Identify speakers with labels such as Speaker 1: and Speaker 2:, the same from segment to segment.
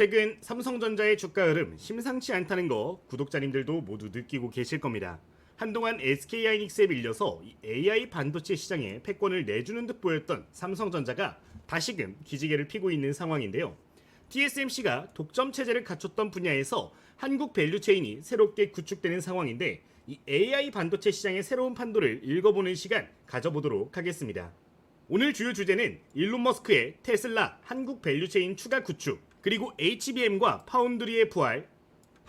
Speaker 1: 최근 삼성전자의 주가 흐름 심상치 않다는 거 구독자님들도 모두 느끼고 계실 겁니다. 한동안 SK하이닉스에 밀려서 이 AI 반도체 시장에 패권을 내주는 듯 보였던 삼성전자가 다시금 기지개를 피고 있는 상황인데요. TSMC가 독점 체제를 갖췄던 분야에서 한국 밸류체인이 새롭게 구축되는 상황인데 이 AI 반도체 시장의 새로운 판도를 읽어보는 시간 가져보도록 하겠습니다. 오늘 주요 주제는 일론 머스크의 테슬라 한국 밸류체인 추가 구축 그리고 HBM과 파운드리의 부활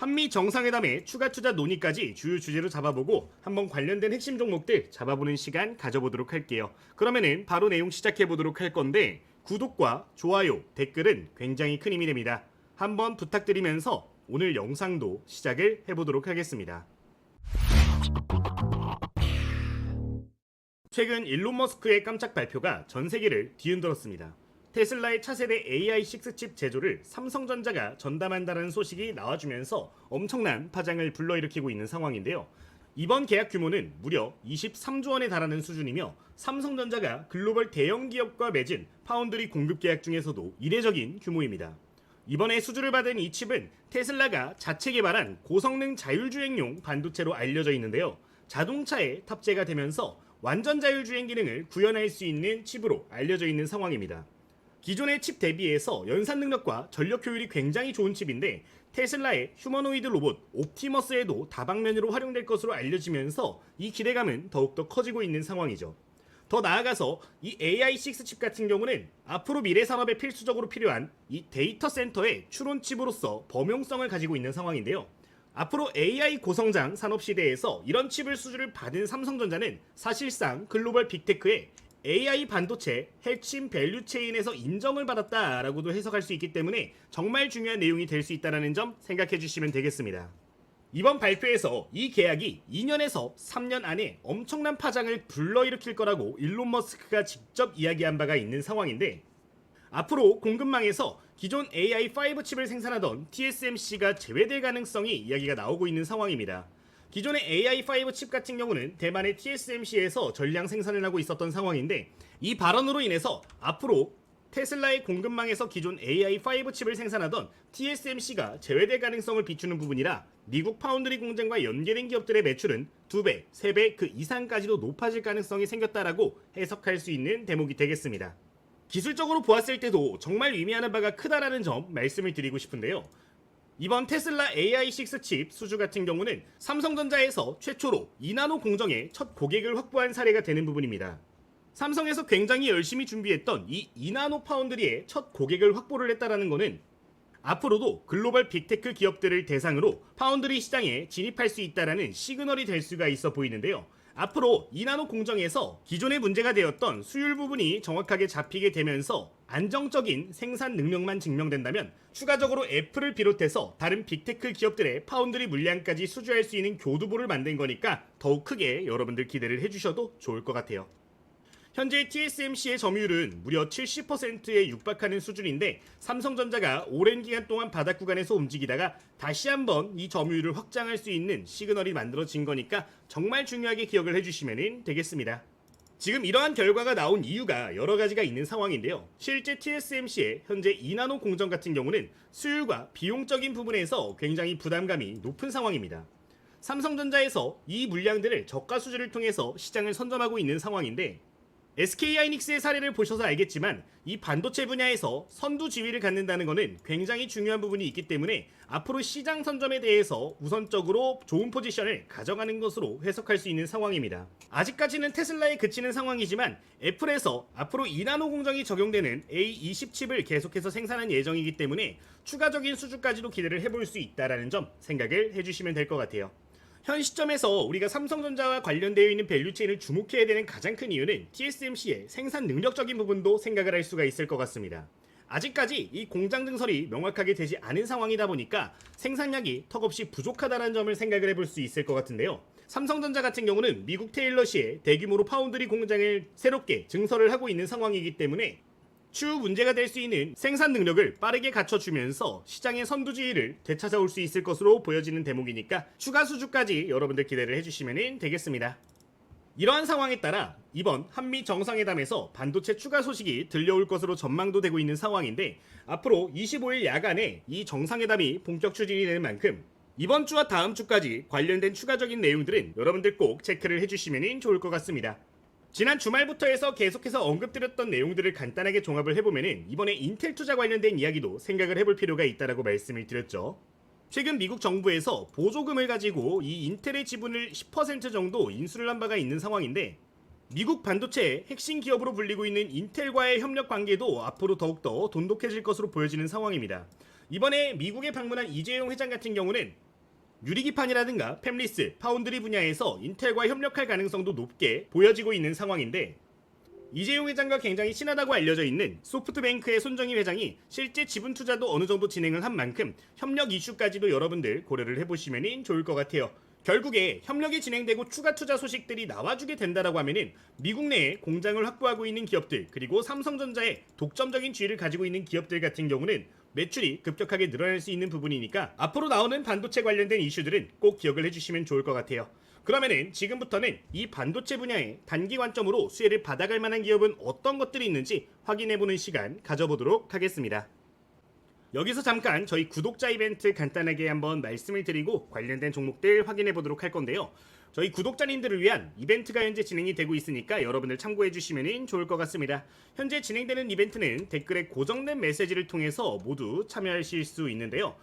Speaker 1: 한미 정상회담의 추가 투자 논의까지 주요 주제로 잡아보고 한번 관련된 핵심 종목들 잡아보는 시간 가져보도록 할게요. 그러면은 바로 내용 시작해 보도록 할 건데 구독과 좋아요, 댓글은 굉장히 큰 힘이 됩니다. 한번 부탁드리면서 오늘 영상도 시작을 해보도록 하겠습니다. 최근 일론 머스크의 깜짝 발표가 전 세계를 뒤흔들었습니다. 테슬라의 차세대 AI6 칩 제조를 삼성전자가 전담한다는 소식이 나와주면서 엄청난 파장을 불러일으키고 있는 상황인데요. 이번 계약 규모는 무려 23조 원에 달하는 수준이며 삼성전자가 글로벌 대형 기업과 맺은 파운드리 공급 계약 중에서도 이례적인 규모입니다. 이번에 수주를 받은 이 칩은 테슬라가 자체 개발한 고성능 자율주행용 반도체로 알려져 있는데요. 자동차에 탑재가 되면서 완전 자율주행 기능을 구현할 수 있는 칩으로 알려져 있는 상황입니다. 기존의 칩 대비해서 연산 능력과 전력 효율이 굉장히 좋은 칩인데 테슬라의 휴머노이드 로봇 옵티머스에도 다방면으로 활용될 것으로 알려지면서 이 기대감은 더욱더 커지고 있는 상황이죠. 더 나아가서 이 AI6 칩 같은 경우는 앞으로 미래 산업에 필수적으로 필요한 이 데이터 센터의 추론 칩으로서 범용성을 가지고 있는 상황인데요. 앞으로 AI 고성장 산업 시대에서 이런 칩을 수주를 받은 삼성전자는 사실상 글로벌 빅테크의 AI 반도체 핵심 밸류 체인에서 인정을 받았다라고도 해석할 수 있기 때문에 정말 중요한 내용이 될 수 있다는 점 생각해 주시면 되겠습니다. 이번 발표에서 이 계약이 2년에서 3년 안에 엄청난 파장을 불러일으킬 거라고 일론 머스크가 직접 이야기한 바가 있는 상황인데 앞으로 공급망에서 기존 AI5 칩을 생산하던 TSMC가 제외될 가능성이 이야기가 나오고 있는 상황입니다. 기존의 AI5 칩 같은 경우는 대만의 TSMC에서 전량 생산을 하고 있었던 상황인데 이 발언으로 인해서 앞으로 테슬라의 공급망에서 기존 AI5 칩을 생산하던 TSMC가 제외될 가능성을 비추는 부분이라 미국 파운드리 공장과 연계된 기업들의 매출은 2배, 3배 그 이상까지도 높아질 가능성이 생겼다라고 해석할 수 있는 대목이 되겠습니다. 기술적으로 보았을 때도 정말 의미하는 바가 크다라는 점 말씀을 드리고 싶은데요. 이번 테슬라 AI6 칩 수주 같은 경우는 삼성전자에서 최초로 2나노 공정에 첫 고객을 확보한 사례가 되는 부분입니다. 삼성에서 굉장히 열심히 준비했던 이 2나노 파운드리에 첫 고객을 확보를 했다라는 것은 앞으로도 글로벌 빅테크 기업들을 대상으로 파운드리 시장에 진입할 수 있다라는 시그널이 될 수가 있어 보이는데요. 앞으로 이나노 공정에서 기존의 문제가 되었던 수율 부분이 정확하게 잡히게 되면서 안정적인 생산 능력만 증명된다면 추가적으로 애플을 비롯해서 다른 빅테크 기업들의 파운드리 물량까지 수주할 수 있는 교두보를 만든 거니까 더욱 크게 여러분들 기대를 해주셔도 좋을 것 같아요. 현재 TSMC의 점유율은 무려 70%에 육박하는 수준인데 삼성전자가 오랜 기간 동안 바닥 구간에서 움직이다가 다시 한번 이 점유율을 확장할 수 있는 시그널이 만들어진 거니까 정말 중요하게 기억을 해주시면 되겠습니다. 지금 이러한 결과가 나온 이유가 여러 가지가 있는 상황인데요. 실제 TSMC의 현재 2나노 공정 같은 경우는 수율과 비용적인 부분에서 굉장히 부담감이 높은 상황입니다. 삼성전자에서 이 물량들을 저가 수주를 통해서 시장을 선점하고 있는 상황인데 SK하이닉스의 사례를 보셔서 알겠지만 이 반도체 분야에서 선두 지위를 갖는다는 것은 굉장히 중요한 부분이 있기 때문에 앞으로 시장 선점에 대해서 우선적으로 좋은 포지션을 가져가는 것으로 해석할 수 있는 상황입니다. 아직까지는 테슬라에 그치는 상황이지만 애플에서 앞으로 2나노 공정이 적용되는 A20 칩을 계속해서 생산할 예정이기 때문에 추가적인 수주까지도 기대를 해볼 수 있다라는 점 생각을 해주시면 될 것 같아요. 현 시점에서 우리가 삼성전자와 관련되어 있는 밸류체인을 주목해야 되는 가장 큰 이유는 TSMC의 생산 능력적인 부분도 생각을 할 수가 있을 것 같습니다. 아직까지 이 공장 증설이 명확하게 되지 않은 상황이다 보니까 생산량이 턱없이 부족하다는 점을 생각을 해볼 수 있을 것 같은데요. 삼성전자 같은 경우는 미국 테일러시에 대규모로 파운드리 공장을 새롭게 증설을 하고 있는 상황이기 때문에 추후 문제가 될 수 있는 생산 능력을 빠르게 갖춰주면서 시장의 선두지위를 되찾아올 수 있을 것으로 보여지는 대목이니까 추가 수주까지 여러분들 기대를 해주시면 되겠습니다. 이러한 상황에 따라 이번 한미 정상회담에서 반도체 추가 소식이 들려올 것으로 전망도 되고 있는 상황인데 앞으로 25일 야간에 이 정상회담이 본격 추진이 되는 만큼 이번 주와 다음 주까지 관련된 추가적인 내용들은 여러분들 꼭 체크를 해주시면 좋을 것 같습니다. 지난 주말부터 해서 계속해서 언급드렸던 내용들을 간단하게 종합을 해보면 이번에 인텔 투자 관련된 이야기도 생각을 해볼 필요가 있다라고 말씀을 드렸죠. 최근 미국 정부에서 보조금을 가지고 이 인텔의 지분을 10% 정도 인수를 한 바가 있는 상황인데 미국 반도체 핵심 기업으로 불리고 있는 인텔과의 협력 관계도 앞으로 더욱더 돈독해질 것으로 보여지는 상황입니다. 이번에 미국에 방문한 이재용 회장 같은 경우는 유리기판이라든가 팹리스, 파운드리 분야에서 인텔과 협력할 가능성도 높게 보여지고 있는 상황인데 이재용 회장과 굉장히 친하다고 알려져 있는 소프트뱅크의 손정희 회장이 실제 지분 투자도 어느 정도 진행을 한 만큼 협력 이슈까지도 여러분들 고려를 해보시면 좋을 것 같아요. 결국에 협력이 진행되고 추가 투자 소식들이 나와주게 된다라고 하면은 미국 내에 공장을 확보하고 있는 기업들 그리고 삼성전자의 독점적인 지위를 가지고 있는 기업들 같은 경우는 매출이 급격하게 늘어날 수 있는 부분이니까 앞으로 나오는 반도체 관련된 이슈들은 꼭 기억을 해주시면 좋을 것 같아요. 그러면은 지금부터는 이 반도체 분야의 단기 관점으로 수혜를 받아갈 만한 기업은 어떤 것들이 있는지 확인해보는 시간 가져보도록 하겠습니다. 여기서 잠깐 저희 구독자 이벤트 간단하게 한번 말씀을 드리고 관련된 종목들 확인해 보도록 할 건데요. 저희 구독자님들을 위한 이벤트가 현재 진행이 되고 있으니까 여러분들 참고해 주시면 좋을 것 같습니다. 현재 진행되는 이벤트는 댓글에 고정된 메시지를 통해서 모두 참여하실 수 있는데요.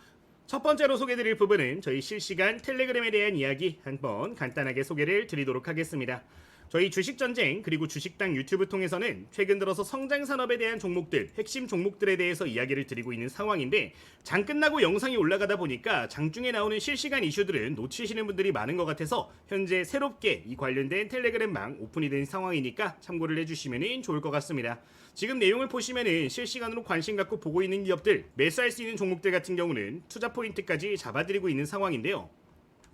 Speaker 1: 첫 번째로 소개드릴 부분은 저희 실시간 텔레그램에 대한 이야기 한번 간단하게 소개를 드리도록 하겠습니다. 저희 주식전쟁 그리고 주식당 유튜브 통해서는 최근 들어서 성장 산업에 대한 종목들, 핵심 종목들에 대해서 이야기를 드리고 있는 상황인데 장 끝나고 영상이 올라가다 보니까 장중에 나오는 실시간 이슈들은 놓치시는 분들이 많은 것 같아서 현재 새롭게 이 관련된 텔레그램망 오픈이 된 상황이니까 참고를 해주시면 좋을 것 같습니다. 지금 내용을 보시면은 실시간으로 관심 갖고 보고 있는 기업들, 매수할 수 있는 종목들 같은 경우는 투자 포인트까지 잡아드리고 있는 상황인데요.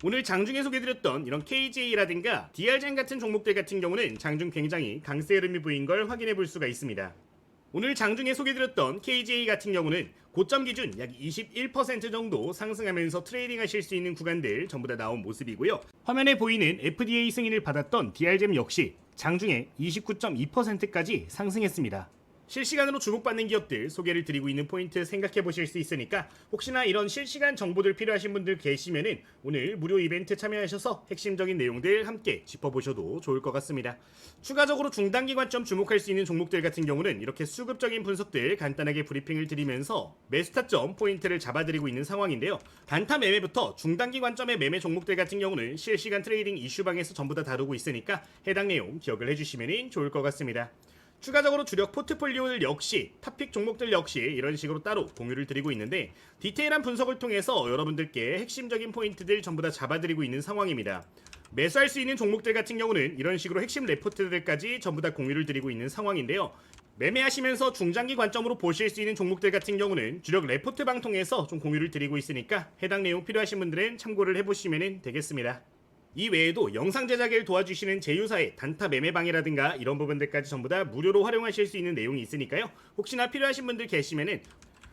Speaker 1: 오늘 장중에 소개드렸던 이런 KJ라든가 DR젠 같은 종목들 같은 경우는 장중 굉장히 강세 흐름이 보인 걸 확인해 볼 수가 있습니다. 오늘 장중에 소개드렸던 KJ 같은 경우는 고점 기준 약 21% 정도 상승하면서 트레이딩 하실 수 있는 구간들 전부 다 나온 모습이고요. 화면에 보이는 FDA 승인을 받았던 DR젠 역시 장중에 29.2%까지 상승했습니다. 실시간으로 주목받는 기업들 소개를 드리고 있는 포인트 생각해 보실 수 있으니까 혹시나 이런 실시간 정보들 필요하신 분들 계시면은 오늘 무료 이벤트 참여하셔서 핵심적인 내용들 함께 짚어보셔도 좋을 것 같습니다. 추가적으로 중단기 관점 주목할 수 있는 종목들 같은 경우는 이렇게 수급적인 분석들 간단하게 브리핑을 드리면서 매수 타점 포인트를 잡아드리고 있는 상황인데요. 단타 매매부터 중단기 관점의 매매 종목들 같은 경우는 실시간 트레이딩 이슈방에서 전부 다 다루고 있으니까 해당 내용 기억을 해주시면 좋을 것 같습니다. 추가적으로 주력 포트폴리오들 역시 탑픽 종목들 역시 이런 식으로 따로 공유를 드리고 있는데 디테일한 분석을 통해서 여러분들께 핵심적인 포인트들 전부 다 잡아드리고 있는 상황입니다. 매수할 수 있는 종목들 같은 경우는 이런 식으로 핵심 레포트들까지 전부 다 공유를 드리고 있는 상황인데요. 매매하시면서 중장기 관점으로 보실 수 있는 종목들 같은 경우는 주력 레포트 방통해서 좀 공유를 드리고 있으니까 해당 내용 필요하신 분들은 참고를 해보시면 되겠습니다. 이 외에도 영상 제작을 도와주시는 제휴사의 단타 매매방이라든가 이런 부분들까지 전부 다 무료로 활용하실 수 있는 내용이 있으니까요. 혹시나 필요하신 분들 계시면은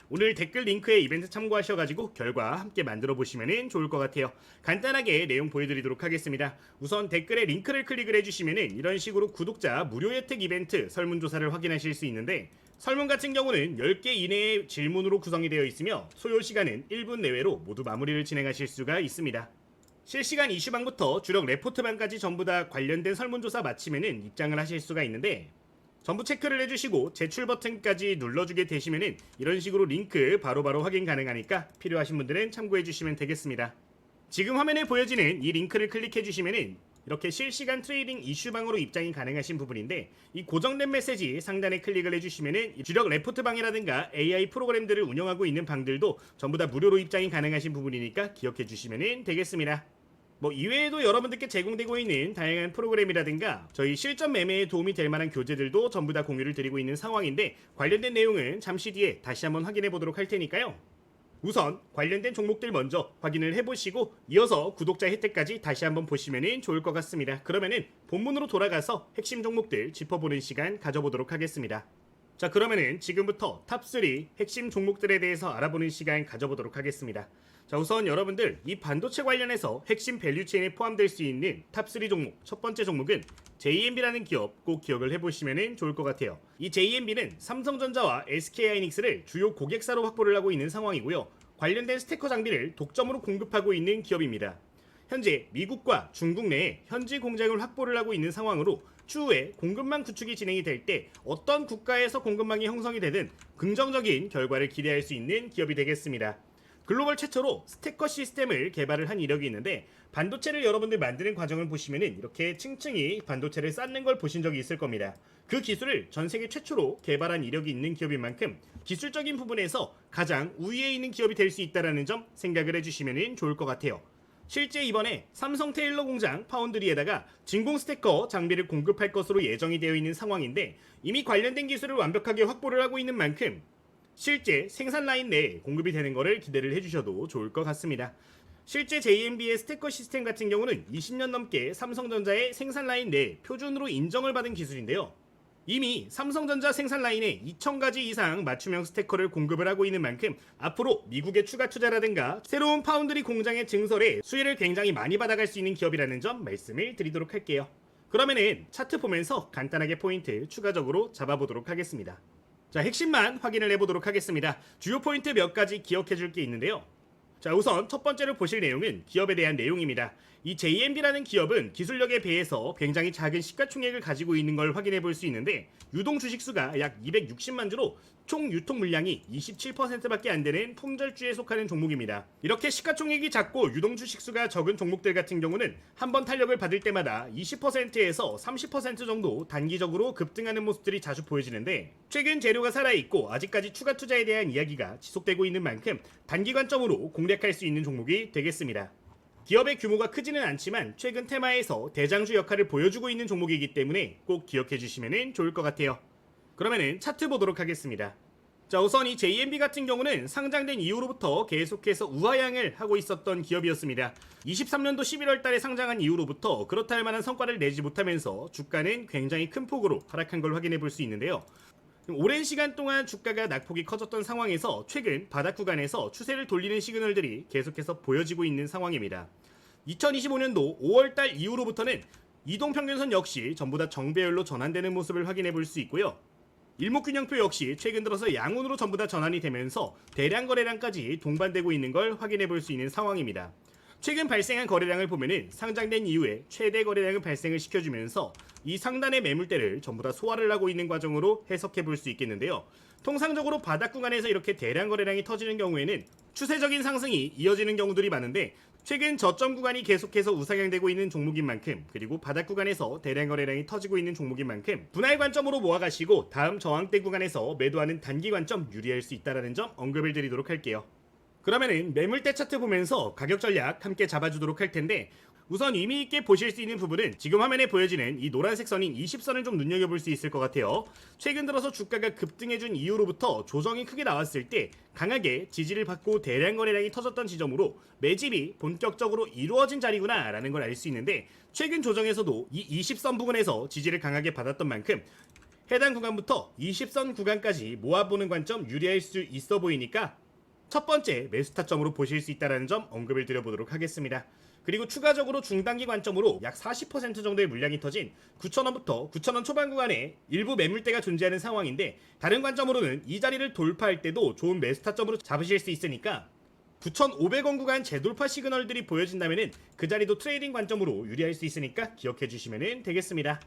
Speaker 1: 오늘 댓글 링크에 이벤트 참고하셔가지고 결과 함께 만들어 보시면 좋을 것 같아요. 간단하게 내용 보여드리도록 하겠습니다. 우선 댓글에 링크를 클릭을 해주시면은 이런 식으로 구독자 무료 혜택 이벤트 설문조사를 확인하실 수 있는데 설문 같은 경우는 10개 이내의 질문으로 구성이 되어 있으며 소요 시간은 1분 내외로 모두 마무리를 진행하실 수가 있습니다. 실시간 이슈방부터 주력 레포트방까지 전부 다 관련된 설문조사 마치면은 입장을 하실 수가 있는데 전부 체크를 해주시고 제출 버튼까지 눌러주게 되시면은 이런 식으로 링크 바로 바로 확인 가능하니까 필요하신 분들은 참고해 주시면 되겠습니다. 지금 화면에 보여지는 이 링크를 클릭해 주시면은 이렇게 실시간 트레이딩 이슈방으로 입장이 가능하신 부분인데 이 고정된 메시지 상단에 클릭을 해주시면은 이 주력 레포트 방이라든가 AI 프로그램들을 운영하고 있는 방들도 전부 다 무료로 입장이 가능하신 부분이니까 기억해 주시면 되겠습니다. 뭐 이외에도 여러분들께 제공되고 있는 다양한 프로그램이라든가 저희 실전 매매에 도움이 될 만한 교재들도 전부 다 공유를 드리고 있는 상황인데 관련된 내용은 잠시 뒤에 다시 한번 확인해 보도록 할 테니까요. 우선 관련된 종목들 먼저 확인을 해보시고 이어서 구독자 혜택까지 다시 한번 보시면 좋을 것 같습니다. 그러면은 본문으로 돌아가서 핵심 종목들 짚어보는 시간 가져보도록 하겠습니다. 자 그러면은 지금부터 탑3 핵심 종목들에 대해서 알아보는 시간 가져보도록 하겠습니다. 자 우선 여러분들 이 반도체 관련해서 핵심 밸류체인에 포함될 수 있는 탑3 종목 첫 번째 종목은 JMB라는 기업 꼭 기억을 해보시면 좋을 것 같아요. 이 JMB는 삼성전자와 SK하이닉스를 주요 고객사로 확보를 하고 있는 상황이고요. 관련된 스테커 장비를 독점으로 공급하고 있는 기업입니다. 현재 미국과 중국 내에 현지 공장을 확보를 하고 있는 상황으로 추후에 공급망 구축이 진행이 될 때 어떤 국가에서 공급망이 형성이 되든 긍정적인 결과를 기대할 수 있는 기업이 되겠습니다. 글로벌 최초로 스테커 시스템을 개발을 한 이력이 있는데 반도체를 여러분들 만드는 과정을 보시면은 이렇게 층층이 반도체를 쌓는 걸 보신 적이 있을 겁니다. 그 기술을 전 세계 최초로 개발한 이력이 있는 기업인 만큼 기술적인 부분에서 가장 우위에 있는 기업이 될 수 있다라는 점 생각을 해주시면 좋을 것 같아요. 실제 이번에 삼성 테일러 공장 파운드리에다가 진공 스테커 장비를 공급할 것으로 예정이 되어 있는 상황인데 이미 관련된 기술을 완벽하게 확보를 하고 있는 만큼 실제 생산 라인 내에 공급이 되는 것을 기대를 해주셔도 좋을 것 같습니다. 실제 JMB의 스테커 시스템 같은 경우는 20년 넘게 삼성전자의 생산 라인 내에 표준으로 인정을 받은 기술인데요. 이미 삼성전자 생산 라인에 2,000가지 이상 맞춤형 스테커를 공급을 하고 있는 만큼 앞으로 미국의 추가 투자라든가 새로운 파운드리 공장의 증설에 수혜를 굉장히 많이 받아갈 수 있는 기업이라는 점 말씀을 드리도록 할게요. 그러면은 차트 보면서 간단하게 포인트 추가적으로 잡아보도록 하겠습니다. 자, 핵심만 확인을 해보도록 하겠습니다. 주요 포인트 몇 가지 기억해 줄 게 있는데요. 자, 우선 첫 번째로 보실 내용은 기업에 대한 내용입니다. 이 JMB라는 기업은 기술력에 비해서 굉장히 작은 시가총액을 가지고 있는 걸 확인해 볼 수 있는데 유동 주식수가 약 260만 주로 총 유통 물량이 27%밖에 안 되는 품절주에 속하는 종목입니다. 이렇게 시가총액이 작고 유동 주 식수가 적은 종목들 같은 경우는 한 번 탄력을 받을 때마다 20%에서 30% 정도 단기적으로 급등하는 모습들이 자주 보여지는데 최근 재료가 살아있고 아직까지 추가 투자에 대한 이야기가 지속되고 있는 만큼 단기 관점으로 공략할 수 있는 종목이 되겠습니다. 기업의 규모가 크지는 않지만 최근 테마에서 대장주 역할을 보여주고 있는 종목이기 때문에 꼭 기억해 주시면 좋을 것 같아요. 그러면은 차트 보도록 하겠습니다. 자 우선 이 JMB 같은 경우는 상장된 이후로부터 계속해서 우하향을 하고 있었던 기업이었습니다. 23년도 11월 달에 상장한 이후로부터 그렇다 할 만한 성과를 내지 못하면서 주가는 굉장히 큰 폭으로 하락한 걸 확인해 볼 수 있는데요. 오랜 시간 동안 주가가 낙폭이 커졌던 상황에서 최근 바닥 구간에서 추세를 돌리는 시그널들이 계속해서 보여지고 있는 상황입니다. 2025년도 5월달 이후로부터는 이동평균선 역시 전부 다 정배열로 전환되는 모습을 확인해 볼 수 있고요. 일목균형표 역시 최근 들어서 양운으로 전부 다 전환이 되면서 대량 거래량까지 동반되고 있는 걸 확인해 볼 수 있는 상황입니다. 최근 발생한 거래량을 보면은 상장된 이후에 최대 거래량을 발생을 시켜주면서 이 상단의 매물대를 전부 다 소화를 하고 있는 과정으로 해석해 볼 수 있겠는데요. 통상적으로 바닥 구간에서 이렇게 대량 거래량이 터지는 경우에는 추세적인 상승이 이어지는 경우들이 많은데 최근 저점 구간이 계속해서 우상향되고 있는 종목인 만큼 그리고 바닥 구간에서 대량 거래량이 터지고 있는 종목인 만큼 분할 관점으로 모아가시고 다음 저항대 구간에서 매도하는 단기 관점 유리할 수 있다는 점 언급을 드리도록 할게요. 그러면은 매물대 차트 보면서 가격 전략 함께 잡아주도록 할 텐데 우선 의미 있게 보실 수 있는 부분은 지금 화면에 보여지는 이 노란색 선인 20선을 좀 눈여겨볼 수 있을 것 같아요. 최근 들어서 주가가 급등해준 이후로부터 조정이 크게 나왔을 때 강하게 지지를 받고 대량 거래량이 터졌던 지점으로 매집이 본격적으로 이루어진 자리구나 라는 걸 알 수 있는데 최근 조정에서도 이 20선 부분에서 지지를 강하게 받았던 만큼 해당 구간부터 20선 구간까지 모아보는 관점 유리할 수 있어 보이니까 첫 번째 매수 타점으로 보실 수 있다는 점 언급을 드려보도록 하겠습니다. 그리고 추가적으로 중단기 관점으로 약 40% 정도의 물량이 터진 9,000원부터 9,000원 초반 구간에 일부 매물대가 존재하는 상황인데 다른 관점으로는 이 자리를 돌파할 때도 좋은 매수 타점으로 잡으실 수 있으니까 9,500원 구간 재돌파 시그널들이 보여진다면 그 자리도 트레이딩 관점으로 유리할 수 있으니까 기억해 주시면 되겠습니다.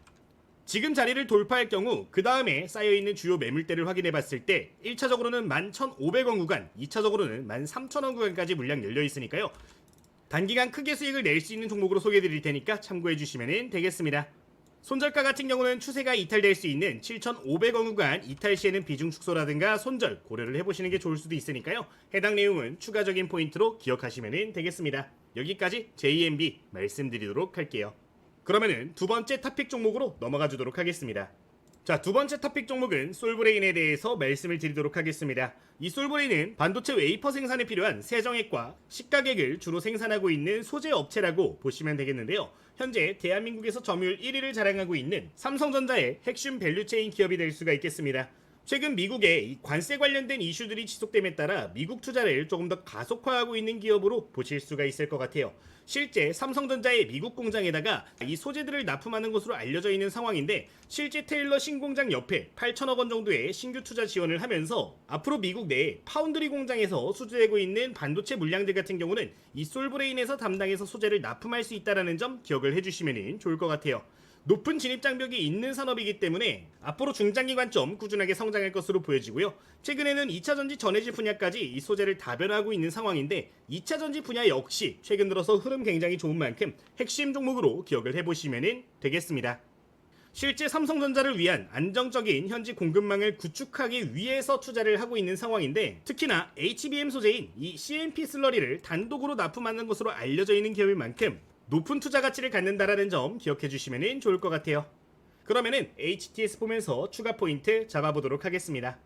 Speaker 1: 지금 자리를 돌파할 경우 그 다음에 쌓여있는 주요 매물대를 확인해 봤을 때 1차적으로는 11,500원 구간, 2차적으로는 13,000원 구간까지 물량 열려 있으니까요. 단기간 크게 수익을 낼 수 있는 종목으로 소개해 드릴 테니까 참고해 주시면 되겠습니다. 손절가 같은 경우는 추세가 이탈될 수 있는 7,500원 구간 이탈 시에는 비중 축소라든가 손절 고려를 해보시는 게 좋을 수도 있으니까요. 해당 내용은 추가적인 포인트로 기억하시면 되겠습니다. 여기까지 JMB 말씀드리도록 할게요. 그러면은 두 번째 탑픽 종목으로 넘어가 주도록 하겠습니다. 자, 두 번째 탑픽 종목은 솔브레인에 대해서 말씀을 드리도록 하겠습니다. 이 솔브레인은 반도체 웨이퍼 생산에 필요한 세정액과 식가액을 주로 생산하고 있는 소재 업체라고 보시면 되겠는데요. 현재 대한민국에서 점유율 1위를 자랑하고 있는 삼성전자의 핵심 밸류체인 기업이 될 수가 있겠습니다. 최근 미국의 이 관세 관련된 이슈들이 지속됨에 따라 미국 투자를 조금 더 가속화하고 있는 기업으로 보실 수가 있을 것 같아요. 실제 삼성전자의 미국 공장에다가 이 소재들을 납품하는 것으로 알려져 있는 상황인데 실제 테일러 신공장 옆에 8천억 원 정도의 신규 투자 지원을 하면서 앞으로 미국 내 파운드리 공장에서 수주되고 있는 반도체 물량들 같은 경우는 이 솔브레인에서 담당해서 소재를 납품할 수 있다는 점 기억을 해주시면 좋을 것 같아요. 높은 진입 장벽이 있는 산업이기 때문에 앞으로 중장기 관점 꾸준하게 성장할 것으로 보여지고요. 최근에는 2차 전지 전해질 분야까지 이 소재를 다변화하고 있는 상황인데 2차 전지 분야 역시 최근 들어서 흐름 굉장히 좋은 만큼 핵심 종목으로 기억을 해보시면 되겠습니다. 실제 삼성전자를 위한 안정적인 현지 공급망을 구축하기 위해서 투자를 하고 있는 상황인데 특히나 HBM 소재인 이 CMP 슬러리를 단독으로 납품하는 것으로 알려져 있는 기업인 만큼 높은 투자 가치를 갖는다라는 점 기억해 주시면 좋을 것 같아요. 그러면은 HTS 보면서 추가 포인트 잡아보도록 하겠습니다.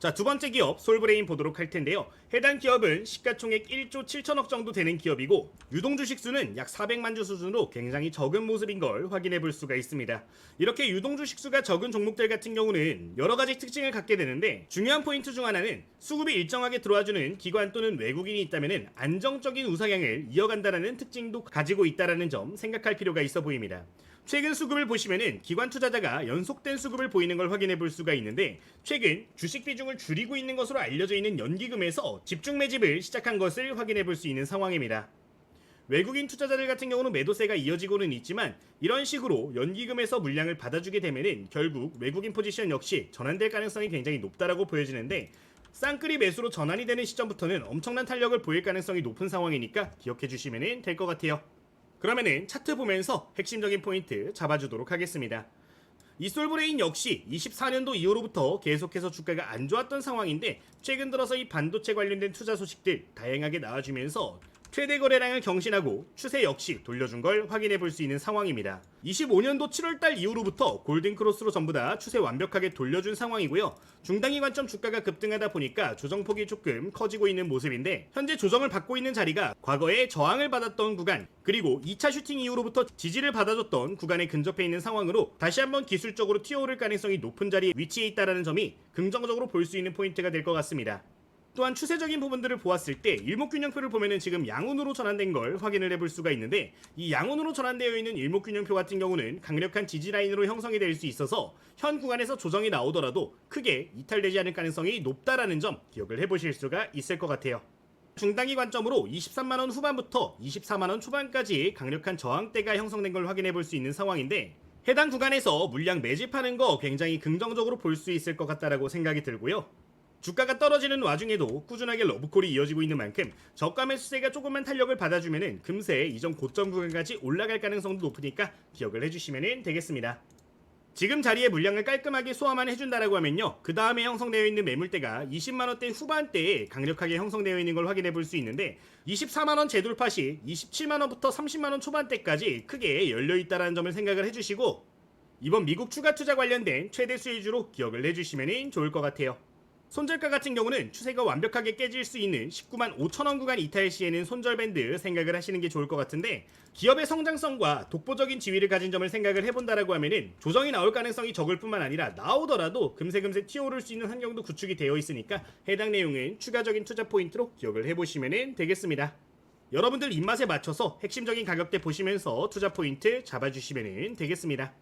Speaker 1: 자, 두 번째 기업 솔브레인 보도록 할 텐데요. 해당 기업은 시가총액 1조 7천억 정도 되는 기업이고 유동 주식 수는 약 400만 주 수준으로 굉장히 적은 모습인 걸 확인해 볼 수가 있습니다. 이렇게 유동 주식 수가 적은 종목들 같은 경우는 여러 가지 특징을 갖게 되는데 중요한 포인트 중 하나는 수급이 일정하게 들어와 주는 기관 또는 외국인이 있다면 안정적인 우상향을 이어간다는 특징도 가지고 있다는 점 생각할 필요가 있어 보입니다. 최근 수급을 보시면은 기관 투자자가 연속된 수급을 보이는 걸 확인해 볼 수가 있는데 최근 주식 비중을 줄이고 있는 것으로 알려져 있는 연기금에서 집중 매집을 시작한 것을 확인해 볼 수 있는 상황입니다. 외국인 투자자들 같은 경우는 매도세가 이어지고는 있지만 이런 식으로 연기금에서 물량을 받아주게 되면은 결국 외국인 포지션 역시 전환될 가능성이 굉장히 높다라고 보여지는데 쌍끌이 매수로 전환이 되는 시점부터는 엄청난 탄력을 보일 가능성이 높은 상황이니까 기억해 주시면 될 것 같아요. 그러면은 차트 보면서 핵심적인 포인트 잡아주도록 하겠습니다. 이 솔브레인 역시 24년도 이후로부터 계속해서 주가가 안 좋았던 상황인데 최근 들어서 이 반도체 관련된 투자 소식들 다양하게 나와주면서 최대 거래량을 경신하고 추세 역시 돌려준 걸 확인해 볼 수 있는 상황입니다. 25년도 7월달 이후로부터 골든크로스로 전부 다 추세 완벽하게 돌려준 상황이고요. 중단기 관점 주가가 급등하다 보니까 조정폭이 조금 커지고 있는 모습인데 현재 조정을 받고 있는 자리가 과거에 저항을 받았던 구간 그리고 2차 슈팅 이후로부터 지지를 받아줬던 구간에 근접해 있는 상황으로 다시 한번 기술적으로 튀어오를 가능성이 높은 자리에 위치해 있다는 점이 긍정적으로 볼 수 있는 포인트가 될 것 같습니다. 또한 추세적인 부분들을 보았을 때 일목균형표를 보면은 지금 양운으로 전환된 걸 확인을 해볼 수가 있는데 이 양운으로 전환되어 있는 일목균형표 같은 경우는 강력한 지지 라인으로 형성이 될 수 있어서 현 구간에서 조정이 나오더라도 크게 이탈되지 않을 가능성이 높다라는 점 기억을 해보실 수가 있을 것 같아요. 중단기 관점으로 23만원 후반부터 24만원 초반까지 강력한 저항대가 형성된 걸 확인해 볼 수 있는 상황인데 해당 구간에서 물량 매집하는 거 굉장히 긍정적으로 볼 수 있을 것 같다라고 생각이 들고요. 주가가 떨어지는 와중에도 꾸준하게 러브콜이 이어지고 있는 만큼 저가 매수세가 조금만 탄력을 받아주면은 금세 이전 고점 구간까지 올라갈 가능성도 높으니까 기억을 해주시면 되겠습니다. 지금 자리에 물량을 깔끔하게 소화만 해준다라고 하면요. 그 다음에 형성되어 있는 매물대가 20만원대 후반대에 강력하게 형성되어 있는 걸 확인해 볼 수 있는데 24만원 재돌파 시 27만원부터 30만원 초반대까지 크게 열려있다는 점을 생각을 해주시고 이번 미국 추가 투자 관련된 최대 수혜주로 기억을 해주시면 좋을 것 같아요. 손절가 같은 경우는 추세가 완벽하게 깨질 수 있는 19만 5천원 구간 이탈 시에는 손절 밴드 생각을 하시는 게 좋을 것 같은데 기업의 성장성과 독보적인 지위를 가진 점을 생각을 해본다라고 하면은 조정이 나올 가능성이 적을 뿐만 아니라 나오더라도 금세금세 튀어오를 수 있는 환경도 구축이 되어 있으니까 해당 내용은 추가적인 투자 포인트로 기억을 해보시면 되겠습니다. 여러분들 입맛에 맞춰서 핵심적인 가격대 보시면서 투자 포인트 잡아주시면 되겠습니다.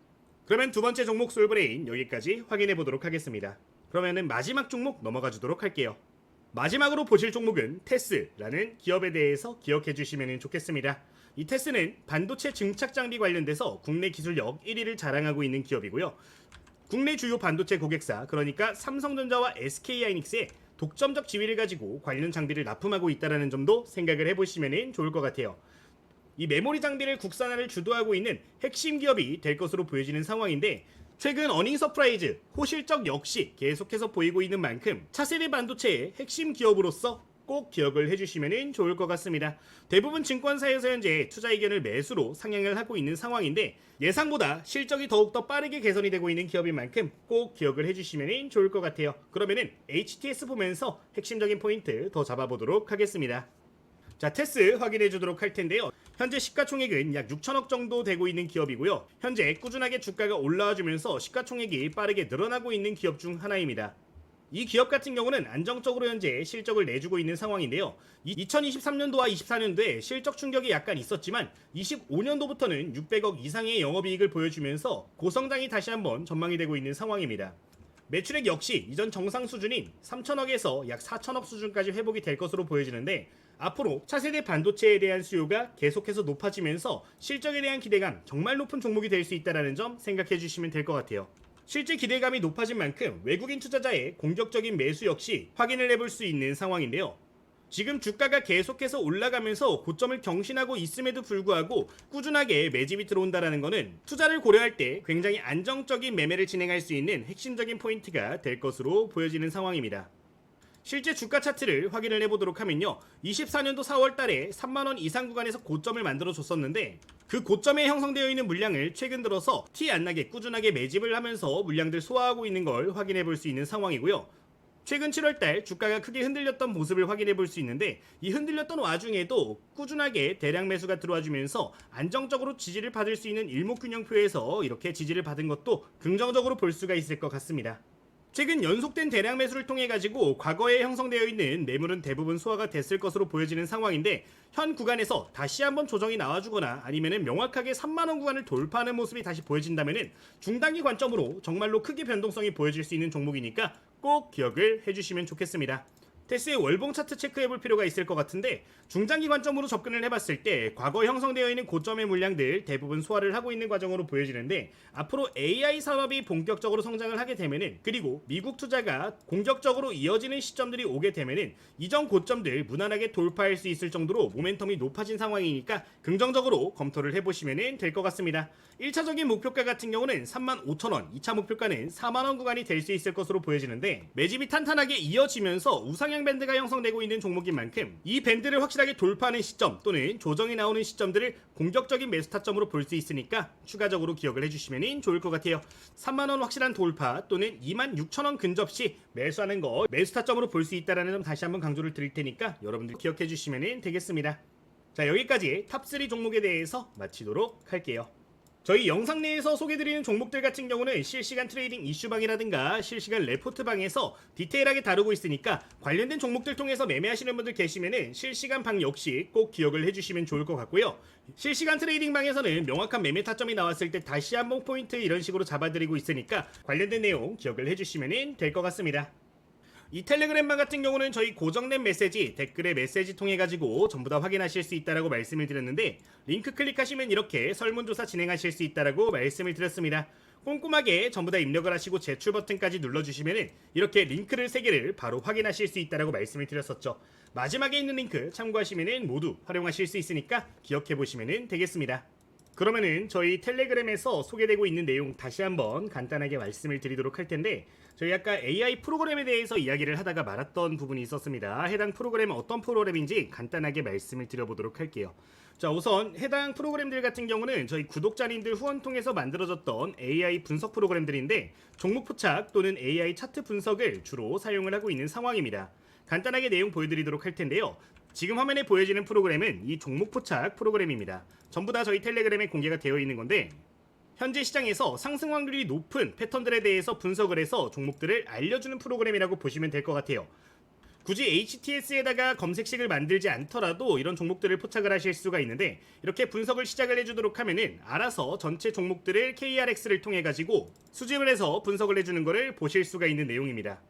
Speaker 1: 그러면 두 번째 종목 솔브레인 여기까지 확인해 보도록 하겠습니다. 그러면은 마지막 종목 넘어가 주도록 할게요. 마지막으로 보실 종목은 테스라는 기업에 대해서 기억해 주시면 좋겠습니다. 이 테스는 반도체 증착 장비 관련돼서 국내 기술력 1위를 자랑하고 있는 기업이고요. 국내 주요 반도체 고객사 그러니까 삼성전자와 SK하이닉스의 독점적 지위를 가지고 관련 장비를 납품하고 있다는 점도 생각을 해보시면 좋을 것 같아요. 이 메모리 장비를 국산화를 주도하고 있는 핵심 기업이 될 것으로 보여지는 상황인데 최근 어닝 서프라이즈, 호실적 역시 계속해서 보이고 있는 만큼 차세대 반도체의 핵심 기업으로서 꼭 기억을 해주시면 좋을 것 같습니다. 대부분 증권사에서 현재 투자 의견을 매수로 상향을 하고 있는 상황인데 예상보다 실적이 더욱더 빠르게 개선이 되고 있는 기업인 만큼 꼭 기억을 해주시면 좋을 것 같아요. 그러면은 HTS 보면서 핵심적인 포인트 더 잡아보도록 하겠습니다. 자, 테스 확인해 주도록 할 텐데요. 현재 시가총액은 약 6천억 정도 되고 있는 기업이고요. 현재 꾸준하게 주가가 올라와 주면서 시가총액이 빠르게 늘어나고 있는 기업 중 하나입니다. 이 기업 같은 경우는 안정적으로 현재 실적을 내주고 있는 상황인데요. 2023년도와 24년도에 실적 충격이 약간 있었지만 25년도부터는 600억 이상의 영업이익을 보여주면서 고성장이 다시 한번 전망이 되고 있는 상황입니다. 매출액 역시 이전 정상 수준인 3천억에서 약 4천억 수준까지 회복이 될 것으로 보여지는데 앞으로 차세대 반도체에 대한 수요가 계속해서 높아지면서 실적에 대한 기대감 정말 높은 종목이 될 수 있다는 점 생각해 주시면 될 것 같아요. 실제 기대감이 높아진 만큼 외국인 투자자의 공격적인 매수 역시 확인을 해볼 수 있는 상황인데요. 지금 주가가 계속해서 올라가면서 고점을 경신하고 있음에도 불구하고 꾸준하게 매집이 들어온다는 것은 투자를 고려할 때 굉장히 안정적인 매매를 진행할 수 있는 핵심적인 포인트가 될 것으로 보여지는 상황입니다. 실제 주가 차트를 확인을 해보도록 하면요. 24년도 4월 달에 3만원 이상 구간에서 고점을 만들어 줬었는데 그 고점에 형성되어 있는 물량을 최근 들어서 티 안 나게 꾸준하게 매집을 하면서 물량들 소화하고 있는 걸 확인해 볼 수 있는 상황이고요. 최근 7월달 주가가 크게 흔들렸던 모습을 확인해 볼 수 있는데 이 흔들렸던 와중에도 꾸준하게 대량 매수가 들어와주면서 안정적으로 지지를 받을 수 있는 일목균형표에서 이렇게 지지를 받은 것도 긍정적으로 볼 수가 있을 것 같습니다. 최근 연속된 대량 매수를 통해 가지고 과거에 형성되어 있는 매물은 대부분 소화가 됐을 것으로 보여지는 상황인데 현 구간에서 다시 한번 조정이 나와주거나 아니면은 명확하게 3만 원 구간을 돌파하는 모습이 다시 보여진다면은 중단기 관점으로 정말로 크게 변동성이 보여질 수 있는 종목이니까 꼭 기억을 해주시면 좋겠습니다. 테스의 월봉 차트 체크해볼 필요가 있을 것 같은데 중장기 관점으로 접근을 해봤을 때 과거 형성되어 있는 고점의 물량들 대부분 소화를 하고 있는 과정으로 보여지는데 앞으로 AI 산업이 본격적으로 성장을 하게 되면은 그리고 미국 투자가 공격적으로 이어지는 시점들이 오게 되면은 이전 고점들 무난하게 돌파할 수 있을 정도로 모멘텀이 높아진 상황이니까 긍정적으로 검토를 해보시면 될 것 같습니다. 1차적인 목표가 같은 경우는 35,000원, 2차 목표가는 4만원 구간이 될 수 있을 것으로 보여지는데 매집이 탄탄하게 이어지면서 우상향 밴드가 형성되고 있는 종목인 만큼 이 밴드를 확실하게 돌파하는 시점 또는 조정이 나오는 시점들을 공격적인 매수 타점으로 볼 수 있으니까 추가적으로 기억을 해주시면 좋을 것 같아요. 3만원 확실한 돌파 또는 26,000원 근접 시 매수하는 거 매수 타점으로 볼 수 있다는 점 다시 한번 강조를 드릴 테니까 여러분들 기억해 주시면 되겠습니다. 자 여기까지 탑3 종목에 대해서 마치도록 할게요. 저희 영상 내에서 소개드리는 종목들 같은 경우는 실시간 트레이딩 이슈방이라든가 실시간 레포트방에서 디테일하게 다루고 있으니까 관련된 종목들 통해서 매매하시는 분들 계시면은 실시간 방 역시 꼭 기억을 해주시면 좋을 것 같고요. 실시간 트레이딩 방에서는 명확한 매매 타점이 나왔을 때 다시 한번 포인트 이런 식으로 잡아드리고 있으니까 관련된 내용 기억을 해주시면 될 것 같습니다. 이 텔레그램방 같은 경우는 저희 고정된 메시지 댓글에 메시지 통해 가지고 전부 다 확인하실 수 있다라고 말씀을 드렸는데 링크 클릭하시면 이렇게 설문조사 진행하실 수 있다라고 말씀을 드렸습니다. 꼼꼼하게 전부 다 입력을 하시고 제출 버튼까지 눌러주시면은 이렇게 링크를 세 개를 바로 확인하실 수 있다라고 말씀을 드렸었죠. 마지막에 있는 링크 참고하시면은 모두 활용하실 수 있으니까 기억해 보시면은 되겠습니다. 그러면은 저희 텔레그램에서 소개되고 있는 내용 다시 한번 간단하게 말씀을 드리도록 할 텐데 저희 아까 AI 프로그램에 대해서 이야기를 하다가 말았던 부분이 있었습니다. 해당 프로그램은 어떤 프로그램인지 간단하게 말씀을 드려보도록 할게요. 자 우선 해당 프로그램들 같은 경우는 저희 구독자님들 후원 통해서 만들어졌던 AI 분석 프로그램들인데 종목 포착 또는 AI 차트 분석을 주로 사용을 하고 있는 상황입니다. 간단하게 내용 보여드리도록 할 텐데요. 지금 화면에 보여지는 프로그램은 이 종목 포착 프로그램입니다. 전부 다 저희 텔레그램에 공개가 되어 있는 건데 현재 시장에서 상승 확률이 높은 패턴들에 대해서 분석을 해서 종목들을 알려주는 프로그램이라고 보시면 될 것 같아요. 굳이 HTS에다가 검색식을 만들지 않더라도 이런 종목들을 포착을 하실 수가 있는데 이렇게 분석을 시작을 해주도록 하면은 알아서 전체 종목들을 KRX를 통해 가지고 수집을 해서 분석을 해주는 것을 보실 수가 있는 내용입니다.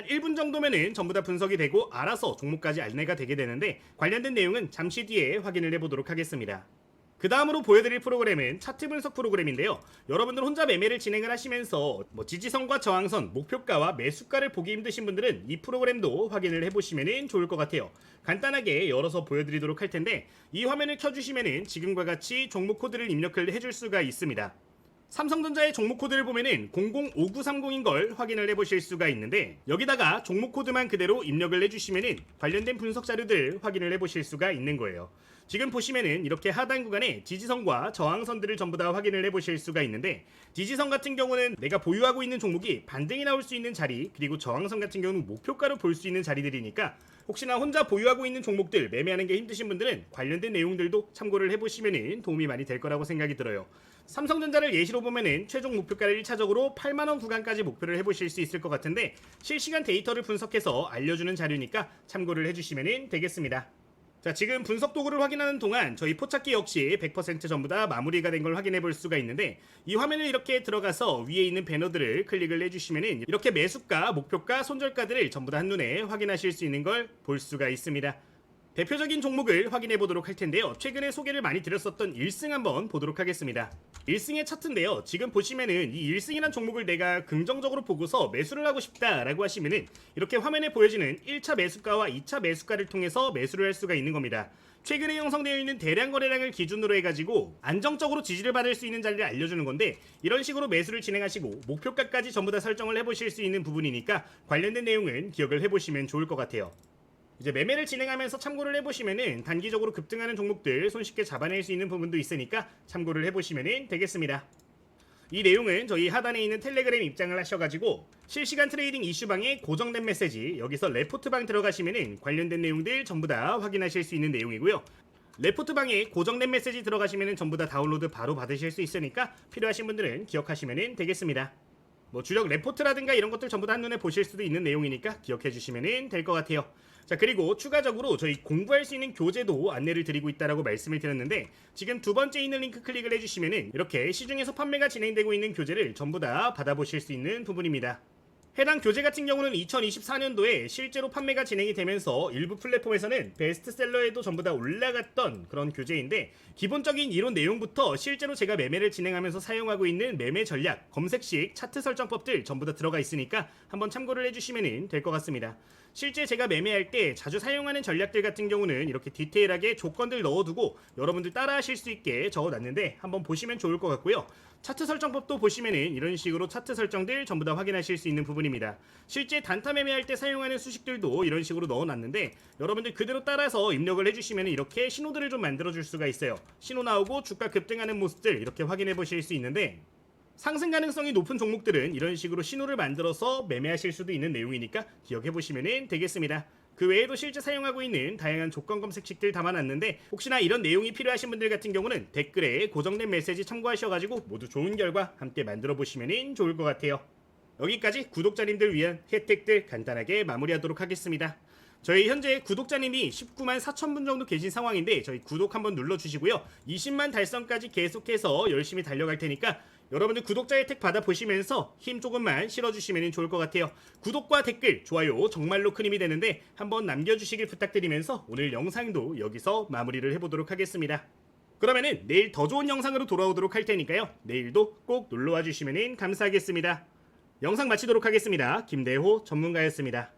Speaker 1: 한 1분 정도면은 전부 다 분석이 되고 알아서 종목까지 안내가 되게 되는데 관련된 내용은 잠시 뒤에 확인을 해보도록 하겠습니다. 그 다음으로 보여드릴 프로그램은 차트 분석 프로그램인데요. 여러분들 혼자 매매를 진행을 하시면서 뭐 지지선과 저항선, 목표가와 매수가를 보기 힘드신 분들은 이 프로그램도 확인을 해보시면 좋을 것 같아요. 간단하게 열어서 보여드리도록 할 텐데 이 화면을 켜주시면 지금과 같이 종목 코드를 입력을 해줄 수가 있습니다. 삼성전자의 종목 코드를 보면은 005930인 걸 확인을 해보실 수가 있는데 여기다가 종목 코드만 그대로 입력을 해주시면은 관련된 분석 자료들 확인을 해보실 수가 있는 거예요. 지금 보시면은 이렇게 하단 구간에 지지선과 저항선들을 전부 다 확인을 해보실 수가 있는데 지지선 같은 경우는 내가 보유하고 있는 종목이 반등이 나올 수 있는 자리 그리고 저항선 같은 경우는 목표가로 볼 수 있는 자리들이니까 혹시나 혼자 보유하고 있는 종목들 매매하는 게 힘드신 분들은 관련된 내용들도 참고를 해보시면은 도움이 많이 될 거라고 생각이 들어요. 삼성전자를 예시로 보면은 최종 목표가를 1차적으로 8만원 구간까지 목표를 해보실 수 있을 것 같은데 실시간 데이터를 분석해서 알려주는 자료니까 참고를 해주시면 되겠습니다. 자 지금 분석 도구를 확인하는 동안 저희 포착기 역시 100% 전부 다 마무리가 된 걸 확인해 볼 수가 있는데 이 화면을 이렇게 들어가서 위에 있는 배너들을 클릭을 해주시면은 이렇게 매수가, 목표가, 손절가들을 전부 다 한눈에 확인하실 수 있는 걸 볼 수가 있습니다. 대표적인 종목을 확인해 보도록 할 텐데요. 최근에 소개를 많이 드렸었던 1승 한번 보도록 하겠습니다. 1승의 차트인데요. 지금 보시면은 이 1승이란 종목을 내가 긍정적으로 보고서 매수를 하고 싶다라고 하시면은 이렇게 화면에 보여지는 1차 매수가와 2차 매수가를 통해서 매수를 할 수가 있는 겁니다. 최근에 형성되어 있는 대량 거래량을 기준으로 해가지고 안정적으로 지지를 받을 수 있는 자리를 알려주는 건데 이런 식으로 매수를 진행하시고 목표가까지 전부 다 설정을 해보실 수 있는 부분이니까 관련된 내용은 기억을 해보시면 좋을 것 같아요. 이제 매매를 진행하면서 참고를 해보시면은 단기적으로 급등하는 종목들 손쉽게 잡아낼 수 있는 부분도 있으니까 참고를 해보시면 되겠습니다. 이 내용은 저희 하단에 있는 텔레그램 입장을 하셔가지고 실시간 트레이딩 이슈방에 고정된 메시지 여기서 레포트방 들어가시면은 관련된 내용들 전부 다 확인하실 수 있는 내용이고요. 레포트방에 고정된 메시지 들어가시면은 전부 다 다운로드 바로 받으실 수 있으니까 필요하신 분들은 기억하시면 되겠습니다. 뭐 주력 레포트라든가 이런 것들 전부 다 한눈에 보실 수도 있는 내용이니까 기억해 주시면 될 것 같아요. 자 그리고 추가적으로 저희 공부할 수 있는 교재도 안내를 드리고 있다라고 말씀을 드렸는데 지금 두 번째 있는 링크 클릭을 해주시면은 이렇게 시중에서 판매가 진행되고 있는 교재를 전부 다 받아보실 수 있는 부분입니다. 해당 교재 같은 경우는 2024년도에 실제로 판매가 진행이 되면서 일부 플랫폼에서는 베스트셀러에도 전부 다 올라갔던 그런 교재인데 기본적인 이론 내용부터 실제로 제가 매매를 진행하면서 사용하고 있는 매매 전략, 검색식, 차트 설정법들 전부 다 들어가 있으니까 한번 참고를 해주시면 될 것 같습니다. 실제 제가 매매할 때 자주 사용하는 전략들 같은 경우는 이렇게 디테일하게 조건들 넣어두고 여러분들 따라 하실 수 있게 적어놨는데 한번 보시면 좋을 것 같고요. 차트 설정법도 보시면은 이런 식으로 차트 설정들 전부 다 확인하실 수 있는 부분입니다. 실제 단타 매매할 때 사용하는 수식들도 이런 식으로 넣어놨는데 여러분들 그대로 따라서 입력을 해주시면 이렇게 신호들을 좀 만들어줄 수가 있어요. 신호 나오고 주가 급등하는 모습들 이렇게 확인해 보실 수 있는데 상승 가능성이 높은 종목들은 이런 식으로 신호를 만들어서 매매하실 수도 있는 내용이니까 기억해 보시면 되겠습니다. 그 외에도 실제 사용하고 있는 다양한 조건 검색식들 담아놨는데 혹시나 이런 내용이 필요하신 분들 같은 경우는 댓글에 고정된 메시지 참고하셔가지고 모두 좋은 결과 함께 만들어 보시면 좋을 것 같아요. 여기까지 구독자님들 위한 혜택들 간단하게 마무리하도록 하겠습니다. 저희 현재 구독자님이 19만 4천 분 정도 계신 상황인데 저희 구독 한번 눌러주시고요. 20만 달성까지 계속해서 열심히 달려갈 테니까 여러분들 구독자 혜택 받아보시면서 힘 조금만 실어주시면 좋을 것 같아요. 구독과 댓글, 좋아요 정말로 큰 힘이 되는데 한번 남겨주시길 부탁드리면서 오늘 영상도 여기서 마무리를 해보도록 하겠습니다. 그러면은 내일 더 좋은 영상으로 돌아오도록 할 테니까요. 내일도 꼭 놀러와 주시면 감사하겠습니다. 영상 마치도록 하겠습니다. 김대호 전문가였습니다.